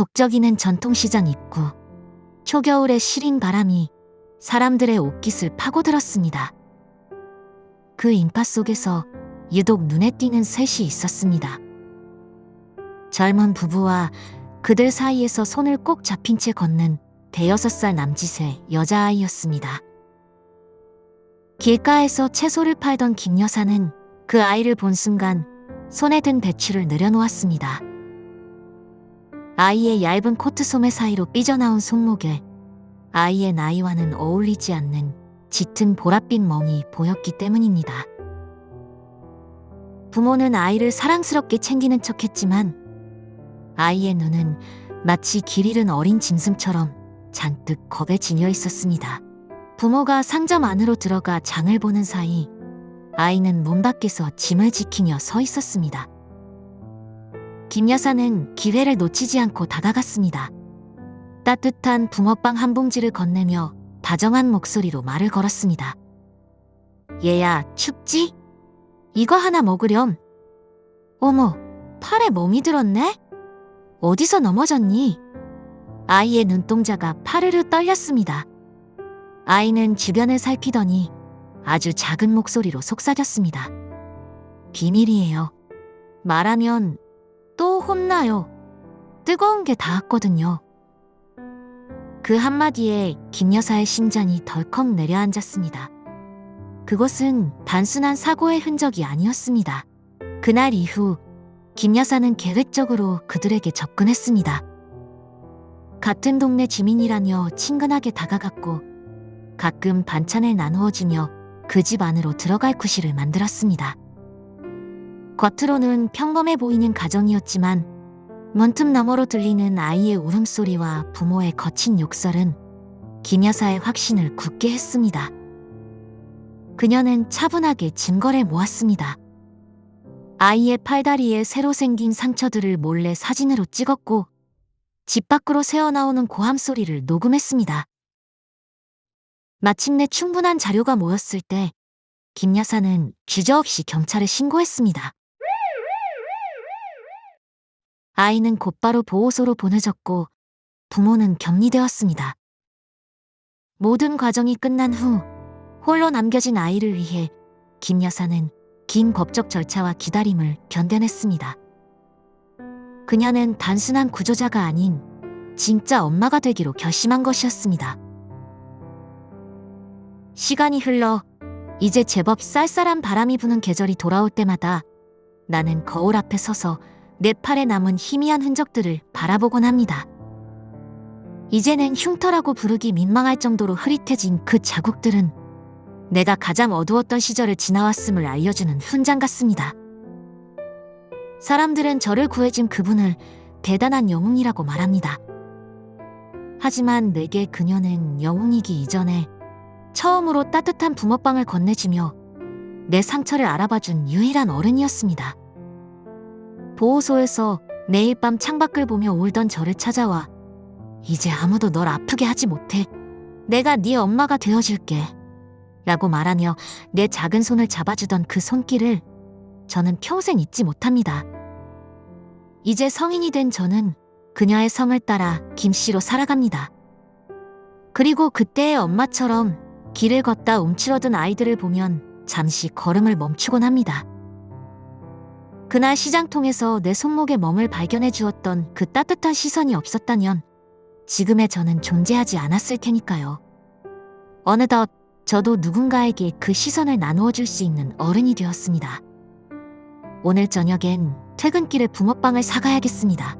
북적이는 전통시장 입구. 초겨울의 시린 바람이 사람들의 옷깃을 파고들었습니다. 그 인파 속에서 유독 눈에 띄는 셋이 있었습니다. 젊은 부부와 그들 사이에서 손을 꼭 잡힌 채 걷는 대여섯 살 남짓의 여자아이였습니다. 길가에서 채소를 팔던 김 여사는 그 아이를 본 순간 손에 든 배추를 내려놓았습니다. 아이의 얇은 코트 소매 사이로 삐져나온 손목에 아이의 나이와는 어울리지 않는 짙은 보랏빛 멍이 보였기 때문입니다. 부모는 아이를 사랑스럽게 챙기는 척 했지만 아이의 눈은 마치 길 잃은 어린 짐승처럼 잔뜩 겁에 질려 있었습니다. 부모가 상점 안으로 들어가 장을 보는 사이 아이는 문 밖에서 짐을 지키며 서 있었습니다. 김 여사는 기회를 놓치지 않고 다가갔습니다. 따뜻한 붕어빵 한 봉지를 건네며 다정한 목소리로 말을 걸었습니다. 얘야, 춥지? 이거 하나 먹으렴. 어머, 팔에 몸이 들었네? 어디서 넘어졌니? 아이의 눈동자가 파르르 떨렸습니다. 아이는 주변을 살피더니 아주 작은 목소리로 속삭였습니다. 비밀이에요. 말하면 또 혼나요. 뜨거운 게 닿았거든요. 그 한마디에 김 여사의 심장이 덜컥 내려앉았습니다. 그것은 단순한 사고의 흔적이 아니었습니다. 그날 이후 김 여사는 계획적으로 그들에게 접근했습니다. 같은 동네 주민이라며 친근하게 다가갔고 가끔 반찬을 나누어주며 그 집 안으로 들어갈 구실을 만들었습니다. 겉으로는 평범해 보이는 가정이었지만 문틈 너머로 들리는 아이의 울음소리와 부모의 거친 욕설은 김 여사의 확신을 굳게 했습니다. 그녀는 차분하게 증거를 모았습니다. 아이의 팔다리에 새로 생긴 상처들을 몰래 사진으로 찍었고 집 밖으로 새어나오는 고함 소리를 녹음했습니다. 마침내 충분한 자료가 모였을 때 김 여사는 주저없이 경찰에 신고했습니다. 아이는 곧바로 보호소로 보내졌고 부모는 격리되었습니다. 모든 과정이 끝난 후 홀로 남겨진 아이를 위해 김 여사는 긴 법적 절차와 기다림을 견뎌냈습니다. 그녀는 단순한 구조자가 아닌 진짜 엄마가 되기로 결심한 것이었습니다. 시간이 흘러 이제 제법 쌀쌀한 바람이 부는 계절이 돌아올 때마다 나는 거울 앞에 서서 내 팔에 남은 희미한 흔적들을 바라보곤 합니다. 이제는 흉터라고 부르기 민망할 정도로 흐릿해진 그 자국들은 내가 가장 어두웠던 시절을 지나왔음을 알려주는 훈장 같습니다. 사람들은 저를 구해준 그분을 대단한 영웅이라고 말합니다. 하지만 내게 그녀는 영웅이기 이전에 처음으로 따뜻한 붕어빵을 건네주며 내 상처를 알아봐준 유일한 어른이었습니다. 보호소에서 매일 밤 창밖을 보며 울던 저를 찾아와 이제 아무도 널 아프게 하지 못해. 내가 네 엄마가 되어줄게. 라고 말하며 내 작은 손을 잡아주던 그 손길을 저는 평생 잊지 못합니다. 이제 성인이 된 저는 그녀의 성을 따라 김씨로 살아갑니다. 그리고 그때의 엄마처럼 길을 걷다 움츠러든 아이들을 보면 잠시 걸음을 멈추곤 합니다. 그날 시장통에서 내 손목에 멍을 발견해 주었던 그 따뜻한 시선이 없었다면 지금의 저는 존재하지 않았을 테니까요. 어느덧 저도 누군가에게 그 시선을 나누어 줄 수 있는 어른이 되었습니다. 오늘 저녁엔 퇴근길에 붕어빵을 사가야겠습니다.